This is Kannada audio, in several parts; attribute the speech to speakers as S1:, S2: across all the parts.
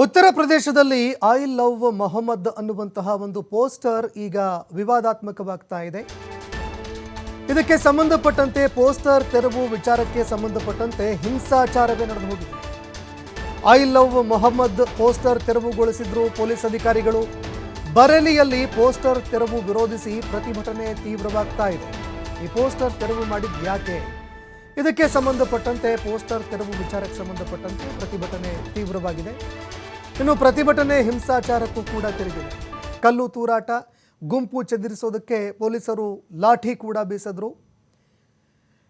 S1: ಉತ್ತರ ಪ್ರದೇಶದಲ್ಲಿ ಐ ಲವ್ ಮೊಹಮ್ಮದ್ ಅನ್ನುವಂತಹ ಒಂದು ಪೋಸ್ಟರ್ ಈಗ ವಿವಾದಾತ್ಮಕವಾಗ್ತಾ ಇದೆ. ಇದಕ್ಕೆ ಸಂಬಂಧಪಟ್ಟಂತೆ ಪೋಸ್ಟರ್ ತೆರವು ವಿಚಾರಕ್ಕೆ ಸಂಬಂಧಪಟ್ಟಂತೆ ಹಿಂಸಾಚಾರವೇ ನಡೆದು ಹೋಗಿದೆ. ಐ ಲವ್ ಮೊಹಮ್ಮದ್ ಪೋಸ್ಟರ್ ತೆರವುಗೊಳಿಸಿದ್ರು ಪೊಲೀಸ್ ಅಧಿಕಾರಿಗಳು. ಬರೇಲಿಯಲ್ಲಿ ಪೋಸ್ಟರ್ ತೆರವು ವಿರೋಧಿಸಿ ಪ್ರತಿಭಟನೆ ತೀವ್ರವಾಗ್ತಾ ಇದೆ. ಈ ಪೋಸ್ಟರ್ ತೆರವು ಮಾಡಿದ್ ಯಾಕೆ? ಇದಕ್ಕೆ ಸಂಬಂಧಪಟ್ಟಂತೆ ಪೋಸ್ಟರ್ ತೆರವು ವಿಚಾರಕ್ಕೆ ಸಂಬಂಧಪಟ್ಟಂತೆ ಪ್ರತಿಭಟನೆ ತೀವ್ರವಾಗಿದೆ. ಇನ್ನು ಪ್ರತಿಭಟನೆ ಹಿಂಸಾಚಾರಕ್ಕೂ ಕೂಡ ತಿರುಗಿದೆ ಕಲ್ಲು ತೂರಾಟ, ಗುಂಪು ಚದುರಿಸೋದಕ್ಕೆ ಪೊಲೀಸರು ಲಾಠಿ ಕೂಡ ಬೀಸಿದ್ರು.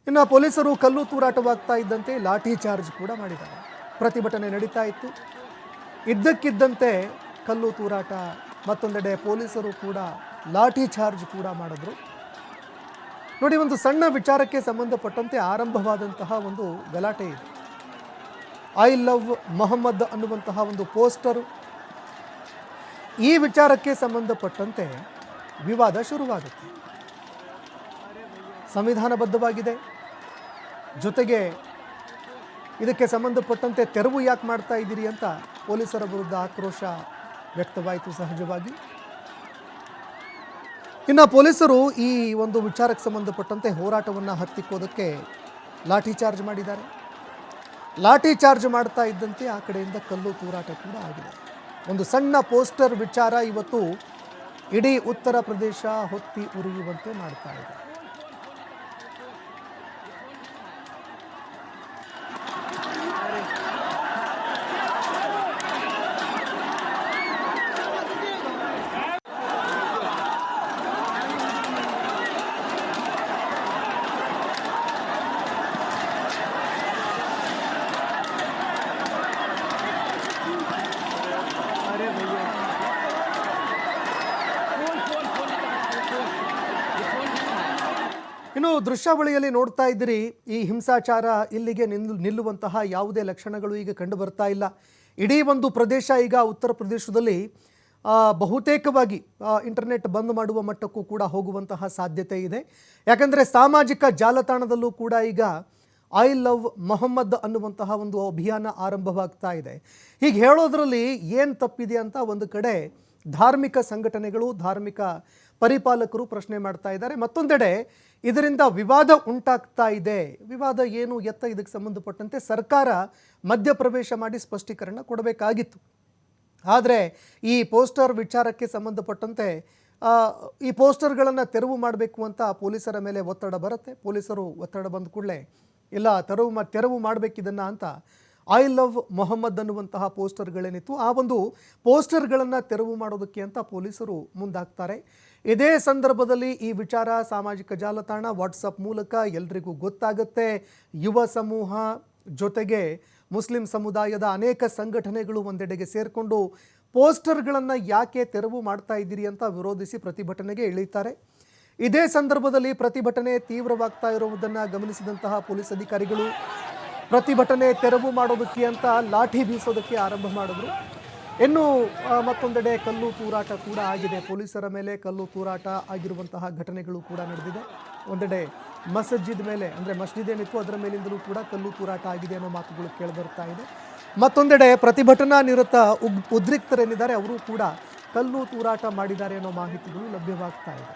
S1: ಇನ್ನು ಪೊಲೀಸರು ಕಲ್ಲು ತೂರಾಟವಾಗ್ತಾ ಇದ್ದಂತೆ ಲಾಠಿ ಚಾರ್ಜ್ ಕೂಡ ಮಾಡಿದ್ದಾರೆ. ಪ್ರತಿಭಟನೆ ನಡೀತಾ ಇತ್ತು. ಇದ್ದಕ್ಕಿದ್ದಂತೆ ಕಲ್ಲು ತೂರಾಟ, ಮತ್ತೊಂದೆಡೆ ಪೊಲೀಸರು ಕೂಡ ಲಾಠಿ ಚಾರ್ಜ್ ಕೂಡ ಮಾಡಿದ್ರು. ನೋಡಿ, ಒಂದು ಸಣ್ಣ ವಿಚಾರಕ್ಕೆ ಸಂಬಂಧಪಟ್ಟಂತೆ ಆರಂಭವಾದಂತಹ ಒಂದು ಗಲಾಟೆ ಇದೆ. ಐ ಲವ್ ಮೊಹಮ್ಮದ್ ಅನ್ನುವಂತಹ ಒಂದು ಪೋಸ್ಟರು. ಈ ವಿಚಾರಕ್ಕೆ ಸಂಬಂಧಪಟ್ಟಂತೆ ವಿವಾದ ಶುರುವಾಗುತ್ತೆ. ಸಂವಿಧಾನಬದ್ಧವಾಗಿದೆ. ಜೊತೆಗೆ ಇದಕ್ಕೆ ಸಂಬಂಧಪಟ್ಟಂತೆ ತೆರವು ಯಾಕೆ ಮಾಡ್ತಾ ಇದ್ದೀರಿ ಅಂತ ಪೊಲೀಸರ ವಿರುದ್ಧ ಆಕ್ರೋಶ ವ್ಯಕ್ತವಾಯಿತು ಸಹಜವಾಗಿ. ಇನ್ನು ಪೊಲೀಸರು ಈ ಒಂದು ವಿಚಾರಕ್ಕೆ ಸಂಬಂಧಪಟ್ಟಂತೆ ಹೋರಾಟವನ್ನು ಹತ್ತಿಕ್ಕೋದಕ್ಕೆ ಲಾಠಿ ಚಾರ್ಜ್ ಮಾಡಿದ್ದಾರೆ. ಲಾಠಿ ಚಾರ್ಜ್ ಮಾಡ್ತಾ ಇದ್ದಂತೆ ಆ ಕಡೆಯಿಂದ ಕಲ್ಲು ತೂರಾಟ ಕೂಡ ಆಗಿದೆ. ಒಂದು ಸಣ್ಣ ಪೋಸ್ಟರ್ ವಿಚಾರ ಇವತ್ತು ಇಡೀ ಉತ್ತರ ಪ್ರದೇಶ ಹೊತ್ತಿ ಉರಿಯುವಂತೆ ಮಾಡ್ತಾ ಇದೆ. ಇನ್ನು ದೃಶ್ಯಾವಳಿಯಲ್ಲಿ ನೋಡ್ತಾ ಇದ್ದೀರಿ, ಈ ಹಿಂಸಾಚಾರ ಇಲ್ಲಿಗೆ ನಿಲ್ಲು ನಿಲ್ಲುವಂತಹ ಯಾವುದೇ ಲಕ್ಷಣಗಳು ಈಗ ಕಂಡು ಬರ್ತಾ ಇಲ್ಲ. ಇಡೀ ಒಂದು ಪ್ರದೇಶ ಈಗ ಉತ್ತರ ಪ್ರದೇಶದಲ್ಲಿ ಬಹುತೇಕವಾಗಿ ಇಂಟರ್ನೆಟ್ ಬಂದ್ ಮಾಡುವ ಮಟ್ಟಕ್ಕೂ ಕೂಡ ಹೋಗುವಂತಹ ಸಾಧ್ಯತೆ ಇದೆ. ಯಾಕಂದರೆ ಸಾಮಾಜಿಕ ಜಾಲತಾಣದಲ್ಲೂ ಕೂಡ ಈಗ ಐ ಲವ್ ಮೊಹಮ್ಮದ್ ಅನ್ನುವಂತಹ ಒಂದು ಅಭಿಯಾನ ಆರಂಭವಾಗ್ತಾ ಇದೆ. ಹೀಗೆ ಹೇಳೋದ್ರಲ್ಲಿ ಏನು ತಪ್ಪಿದೆ ಅಂತ ಒಂದು ಕಡೆ ಧಾರ್ಮಿಕ ಸಂಘಟನೆಗಳು, ಧಾರ್ಮಿಕ ಪರಿಪಾಲಕರು ಪ್ರಶ್ನೆ ಮಾಡ್ತಾ ಇದ್ದಾರೆ. ಮತ್ತೊಂದೆಡೆ ಇದರಿಂದ ವಿವಾದ ಉಂಟಾಗ್ತಾ ಇದೆ. ವಿವಾದ ಏನು, ಎತ್ತ ಇದಕ್ಕೆ ಸಂಬಂಧಪಟ್ಟಂತೆ ಸರ್ಕಾರ ಮಧ್ಯಪ್ರವೇಶ ಮಾಡಿ ಸ್ಪಷ್ಟೀಕರಣ ಕೊಡಬೇಕಾಗಿತ್ತು. ಆದರೆ ಈ ಪೋಸ್ಟರ್ ವಿಚಾರಕ್ಕೆ ಸಂಬಂಧಪಟ್ಟಂತೆ ಈ ಪೋಸ್ಟರ್ಗಳನ್ನು ತೆರವು ಮಾಡಬೇಕು ಅಂತ ಪೊಲೀಸರ ಮೇಲೆ ಒತ್ತಡ ಬರುತ್ತೆ. ಪೊಲೀಸರು ಒತ್ತಡ ಬಂದ ಕೂಡಲೇ, ಇಲ್ಲ, ತೆರವು ಮಾ, ತೆರವು ಮಾಡಬೇಕಿದನ್ನು ಅಂತ ಐ ಲವ್ ಮೊಹಮ್ಮದ್ ಅನ್ನುವಂತಹ ಪೋಸ್ಟರ್ಗಳೇನಿತ್ತು, ಆ ಒಂದು ಪೋಸ್ಟರ್ಗಳನ್ನು ತೆರವು ಮಾಡೋದಕ್ಕೆ ಅಂತ ಪೊಲೀಸರು ಮುಂದಾಗ್ತಾರೆ. ಇದೇ ಸಂದರ್ಭದಲ್ಲಿ ಈ ವಿಚಾರ ಸಾಮಾಜಿಕ ಜಾಲತಾಣ ವಾಟ್ಸಪ್ ಮೂಲಕ ಎಲ್ರಿಗೂ ಗೊತ್ತಾಗುತ್ತೆ. ಯುವ ಸಮೂಹ ಜೊತೆಗೆ ಮುಸ್ಲಿಂ ಸಮುದಾಯದ ಅನೇಕ ಸಂಘಟನೆಗಳು ಒಂದೆಡೆಗೆ ಸೇರಿಕೊಂಡು ಪೋಸ್ಟರ್ಗಳನ್ನು ಯಾಕೆ ತೆರವು ಮಾಡ್ತಾ ಇದ್ದೀರಿ ಅಂತ ವಿರೋಧಿಸಿ ಪ್ರತಿಭಟನೆಗೆ ಇಳಿತಾರೆ ಇದೇ ಸಂದರ್ಭದಲ್ಲಿ ಪ್ರತಿಭಟನೆ ತೀವ್ರವಾಗ್ತಾ ಇರುವುದನ್ನು ಗಮನಿಸಿದಂತಹ ಪೊಲೀಸ್ ಅಧಿಕಾರಿಗಳು ಪ್ರತಿಭಟನೆ ತೆರವು ಮಾಡೋದಕ್ಕೆ ಅಂತ ಲಾಠಿ ಬೀಸೋದಕ್ಕೆ ಆರಂಭ ಮಾಡಿದ್ರು. ಇನ್ನು ಮತ್ತೊಂದೆಡೆ ಕಲ್ಲು ತೂರಾಟ ಕೂಡ ಆಗಿದೆ. ಪೊಲೀಸರ ಮೇಲೆ ಕಲ್ಲು ತೂರಾಟ ಆಗಿರುವಂತಹ ಘಟನೆಗಳು ಕೂಡ ನಡೆದಿದೆ. ಒಂದೆಡೆ ಮಸಜಿದ್ ಮೇಲೆ, ಅಂದರೆ ಮಸ್ಜಿದ್ ಏನಿತ್ತು, ಅದರ ಮೇಲಿಂದಲೂ ಕೂಡ ಕಲ್ಲು ತೂರಾಟ ಆಗಿದೆ ಅನ್ನೋ ಮಾತುಗಳು ಕೇಳಿಬರ್ತಾ ಇದೆ. ಮತ್ತೊಂದೆಡೆ ಪ್ರತಿಭಟನಾ ನಿರತ ಉದ್ರಿಕ್ತರೇನಿದ್ದಾರೆ, ಅವರು ಕೂಡ ಕಲ್ಲು ತೂರಾಟ ಮಾಡಿದ್ದಾರೆ ಅನ್ನೋ ಮಾಹಿತಿಗಳು ಲಭ್ಯವಾಗ್ತಾ ಇದೆ.